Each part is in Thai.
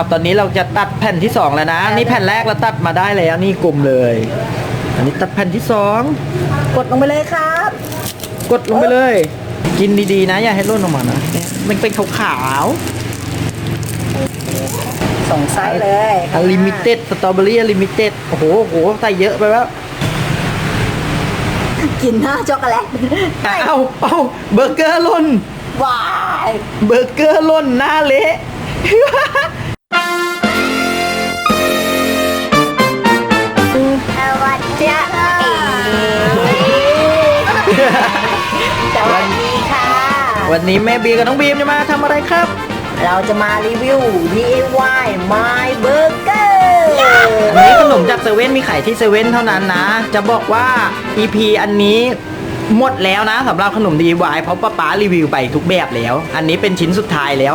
าวตอนนี้เราจะตัดแผ่นที่สองแล้วนะ นี่แผ่นแรกเราตัดมาได้แล้วนี่กลมเลย อันนี้ตัดแผ่นที่สองกดลงไปเลยครับ กดลงไปเลย กินดีๆนะอย่าให้ร่นออกมานะเนี่ยมันเป็นขาวส่งไส้เลยๆอลิมิเต็ดสตรอเบอรี่อลิมิเต็ดโอ้โหโอ้โหใส่เยอะไปแล้วกินหน้าช็อกโกแลตเอาเอาเบอร์เกอร์ล่นว้ายเบอร์เกอร์ล่นหน้าเละ วันนี้แม่บีกับน้องบีมจะมาทำอะไรครับ เราจะมารีวิว DIY My Burger อันนี้ขนมจากเซเว่นมีขายที่เซเว่นเท่านั้นนะ จะบอกว่า EP อันนี้หมดแล้วนะสำหรับขนม DIY เพราะป้าป๊ารีวิวไปทุกแบบแล้ว อันนี้เป็นชิ้นสุดท้ายแล้ว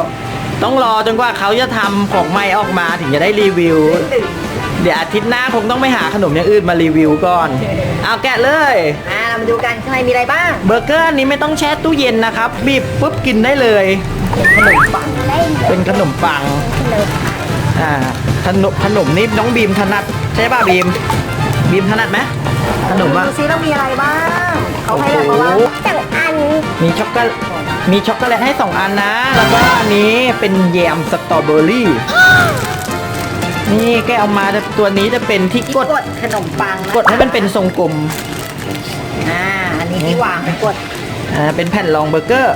ต้องรอจนกว่าเขาจะทำของใหม่ออกมาถึงจะได้รีวิว เดี๋ยวอาทิตย์หน้าคงต้องไปหาขนมอย่างอื่นมารีวิวก่อน เอาแกะเลย อ่าเรามาดูกันข้างในมีอะไรบ้างเบอร์เกอร์อันนี้ไม่ต้องแช่ตู้เย็นนะครับบีบปุ๊บกินได้เลย ขนมปังเป็นขนมปังอ่าขนมขนมนี่น้องบีมถนัดใช่ป่ะบีม บีมถนัดไหมขนมอะ ดูซิต้องมีอะไรบ้างเขาให้อะไรมาบ้างโอ้โห จังอันมีช็อกโกแลตมีช็อกโกแลตให้2อันนะ แล้วก็อันนี้เป็นแยมสตรอเบอรี่ นี่แกเอามาตัวนี้จะเป็นที่กดกดขนมปังนะกดให้มันเป็นทรงกลมอ่าอันนี้ที่วางกดอ่าเป็นแผ่นรองเบอร์เกอร์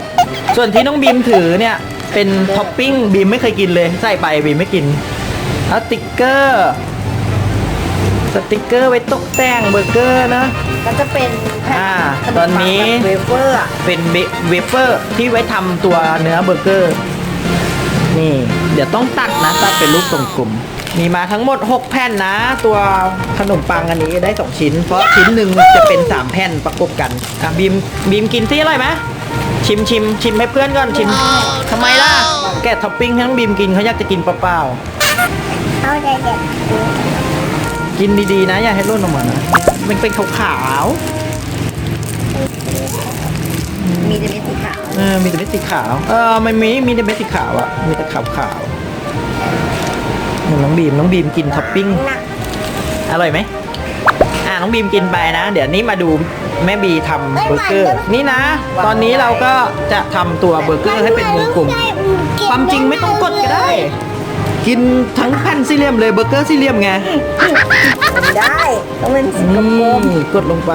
ส่วนที่น้องบีมถือเนี่ยเป็นท็อปปิ้งบีมไม่เคยกินเลยใส่ไปบีมไม่กินแล้วสติกเกอร์สติกเกอร์ไว้ตกแต่งเบอร์เกอร์นะก็จะเป็นแผ่นอ่าขมตอนนี้ปังแบบเวเฟอร์อะเป็นเบเวเฟอร์ที่ไว้ทำตัวเนื้อเบอร์เกอร์ นี่ เดี๋ยวต้องตัดนะ ตัดเป็นรูปทรงกลมมีมาทั้งหมด 6 แผ่นนะ ตัวขนมปังอันนี้ได้ 2 ชิ้น เพราะชิ้นหนึ่งจะเป็น 3 แผ่นประกบกันอะบีมบีมกินที่อร่อยไหมชิมชิมชิมให้เพื่อนก่อนชิมทำไมล่ะ แกะท็อปปิ้งให้น้องบีมกินเขาอยากจะกินเปล่าเอาใจเด็ดๆกินดีๆนะอย่าให้ร่นออกมานะมันเป็นขาวๆ มีแต่เม็ดสีขาวเออมีแต่เม็ดสีขาว เออไม่มีมีแต่เม็ดสีขาวอะมีแต่ขาวขาวๆน้องบีมน้องบีมกินท็อปปิ้งหนักอร่อยไหมอ่าน้องบีมกินไปนะ เดี๋ยวนี้มาดูแม่บีทำเบอร์เกอร์ นี่นะ ตอนนี้เราก็จะทำตัวเบอร์เกอร์ให้เป็นวงกลมความจริงไม่ต้องกดก็ได้ กินทั้งแผ่นสี่เหลี่ยมเลยเบอร์เกอร์สี่เหลี่ยมไงไม่ได้ต้องเป็นสีกลนี่มกดลงไป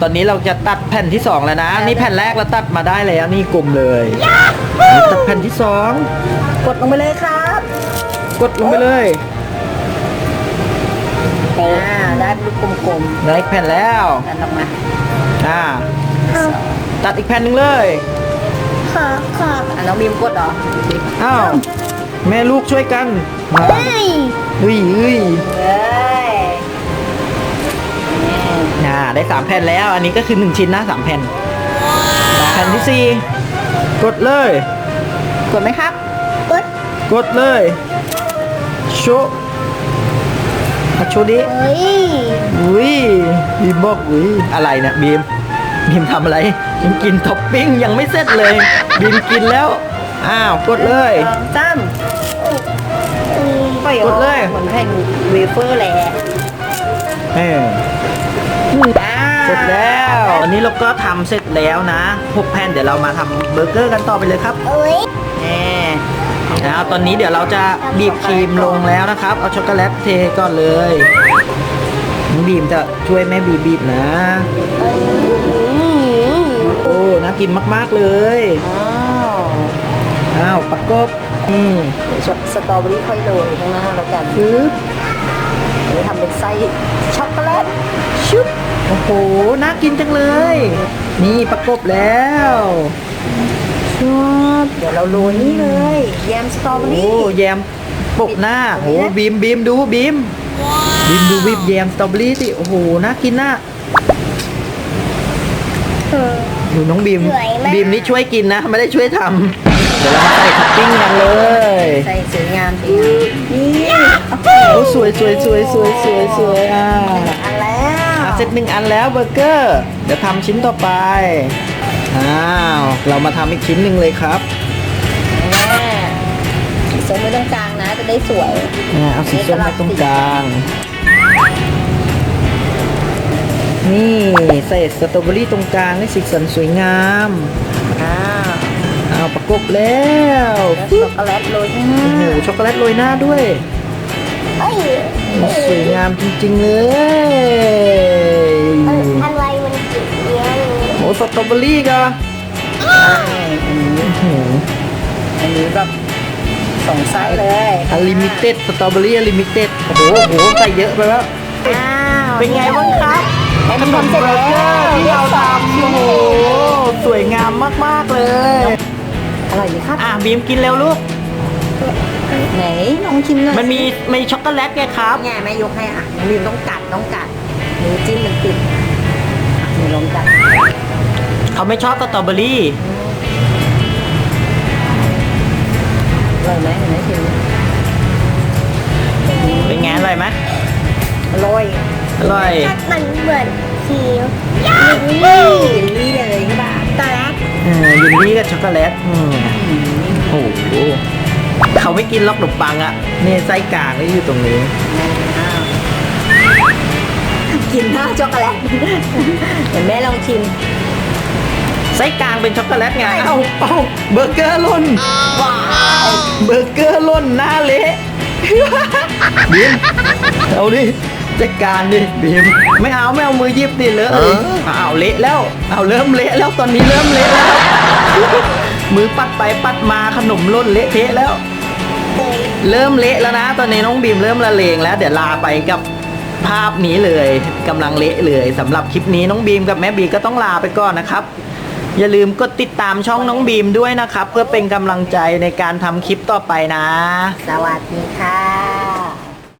ตอนนี้เราจะตัดแผ่นที่สองแล้วนะ นี่แผ่นแรกเราตัดมาได้แล้วนี่กลมเลยนี่ตัดแผ่นที่สองๆกดลงไปเลยครับ กดลงไปเลยอ่าได้เป็นลูกกลมได้อีกแผ่นแล้วๆนั่นออกมาอ่าตัดอีกแผ่นหนึ่งเลยค่ะค่ะอะน้องบีมกดเหรออ้าวแม่ลูกช่วยกันมาเฮ้ยเฮ้ยเฮ้ย อ่าได้สามแผ่นแล้ว อันนี้ก็คือหนึ่งชิ้นนะสามแผ่นแผ่นที่สี่กดเลย กดไหมครับ กด กดเลยโชว์อะโชว์ดิเฮ้ยอุ้ยบีมบอกอุ้ยอะไรเนี่ยบีมบีมทำอะไรยังกินท็อปปิ้งยังไม่เสร็จเลยบีมกินแล้ว อ้าวกดเลยสองตั้มกดเลยเหมือนแผ่นเวเฟอร์แหละ เอออ่าเสร็จแล้วอันนี้เราก็ทำเสร็จแล้วนะหกแผ่นเดี๋ยวเรามาทำเบอร์เกอร์กันต่อไปเลยครับเอ้ยแหมแล้วตอนนี้เดี๋ยวเราจะบีบครีมลงแล้วนะครับ เอาช็อกโกแลตเทก่อนเลยน้องบีมจะช่วยแม่บีบีบนะโอ้น่ากินมากๆเลยอ้าวประกบอืมสตรอเบอรี่ค่อยโรยข้างหน้าแล้วกันปึ๊บอั นนี้ทำเป็นไส้ช็อกโกแลตชุบโอ้โหน่ากินจังเลย นี่ประกบแล้วชอบเดี๋ยวเราโรยนี่เลยแยมสตรอเบอโอ้รี่แยมปกหน้าโอ้บีมบีมดูบีมบีมดูบีมแยมสตรอเบอรี่สิโอ้โหน่ากินน่ะดูน้องบีมบีมนี่ช่วยกินนะ ไม่ได้ช่วยทำ เดี๋ยวเรามาใส่ท็อปปิ้งกันเลยใส่สวยงามสวยงามนี่โอเคโอ้สวยสวยสวยสวยสวยสวยอะอันแล้วอะเสร็จหนึ่งอันแล้วเบอร์เกอร์เดี๋ยวทำชิ้นต่อไปอ้าวเรามาทำอีกชิ้นหนึ่งเลยครับอ่าเซ็ตไว้ตรงกลางนะจะได้สวยอ่าเอาสีส้มไว้ตรงกลาง นี่ใส่สตรอเบอรี่ตรงกลางให้สีสันสวยงามอ่าเอาประกบแล้วแล้วช็อกโกแลตโรยข้างหน้าโอ้โหช็อกโกแลตโรยหน้าด้วยเอ้ยสวยงามจริงๆเลยอะไรมันจิ๋วเนี้ยโอ้สตรอเบอรี่ก็อันนี้โอ้โหอันนี้แบบสองไซส์เลยอลิมิเต็ดสตรอเบอรี่อลิมิเต็ดโอ้โหโอ้โหใส่เยอะไปแล้วอ้าวเป็นไงบ้างครับขนมเสร็จแล้วที่เราทำโอ้โหสวยงามมากๆเลย อร่อยดีครับ อะบีมกินเร็วลูก ไหนลองชิมหน่อยมันมีมีช็อกโกแลตไงครับ ไงแม่ยกให้อะน้องบีมต้องกัดต้องกัดนิ้วจิ้มมันติดอะนี่ลองกัดเขาไม่ชอบสตรอเบอรี่อร่อยไหมเห็นไหมชิมเป็นไงอร่อยไหมอร่อย อร่อย มันเหมือนสีลิเฮ้ยเยลลี่เลยใช่ป่ะต กินล็อกขนมปังอะนี่ไส้กลางนี่อยู่ตรงนี้อ้าวกินหน้าช็อกโกแลตเดี๋ยวแม่ลองชิม ไส้กลางเป็นช็อกโกแลตไง เอ้าเอ้าเบอร์เกอร์หล่น ว้าวเบอร์เกอร์หล่นหน้าเละบีมเอาดิจัดการดิบีมไม่เอาไม่เอามือหยิบดิเลอะเลยเอาเละแล้วเอาเริ่มเละแล้วตอนนี้เริ่มเละแล้วมือปัดไปปัดมาขนมหล่นเละเทะแล้ว เริ่มเละแล้วนะ ตอนนี้น้องบีมเริ่มละเลงแล้ว เดี๋ยวลาไปกับภาพนี้เลยกำลังเละเลยสำหรับคลิปนี้น้องบีมกับแม่บีก็ต้องลาไปก่อนนะครับ อย่าลืมกดติดตามช่องน้องบีมด้วยนะครับ เพื่อเป็นกำลังใจในการทำคลิปต่อไปนะ สวัสดีค่ะ